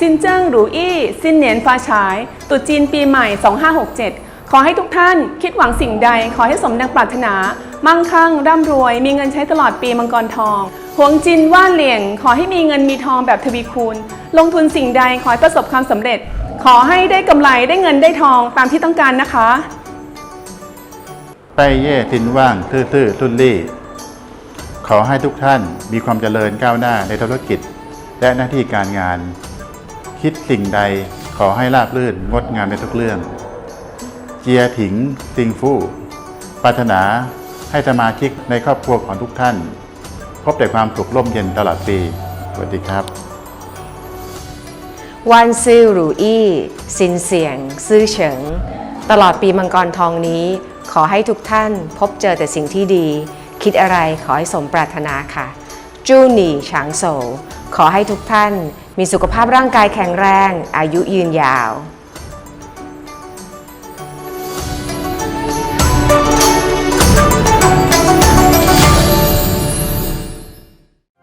ซินเจิ้งหรูอี้ซินเหนียนฟ้าฉายตุจีนปีใหม่ 2567 ขอให้ทุกท่านคิดหวังสิ่งใด ขอให้สมดังปรารถนา มั่งคั่ง ร่ำรวย มีเงินใช้ตลอดปีมังกรทองหวงจินว่านเหลี่ยง ขอให้มีเงินมีทองแบบทวีคูณ ลงทุนสิ่งใดขอให้ประสบความสำเร็จ ขอให้ได้กำไรได้เงินได้ทองตามที่ต้องการนะคะไปเย่ตินว่างซื่อๆทุ่นลี่ ขอให้ทุกท่านมีความเจริญก้าวหน้าในธุรกิจ และหน้าที่การงาน คิดสิ่งใดขอให้ราบรื่นงดงามในทุกเรื่อง เจียถิงซิงฟู่ปรารถนาให้สมาชิกในครอบครัวของทุกท่าน พบแต่ความสุขร่มเย็นตลอดปี สวัสดีครับ วันซื่อหรูอี้สินเสียง ซื่อเฉิง ตลอดปีมังกรทองนี้ ขอให้ทุกท่านพบเจอแต่สิ่งที่ดี คิดอะไรขอให้สมปรารถนาค่ะ จูหนี่ฉางโซขอให้ทุกท่าน มีสุขภาพร่างกายแข็งแรง อายุยืนยาว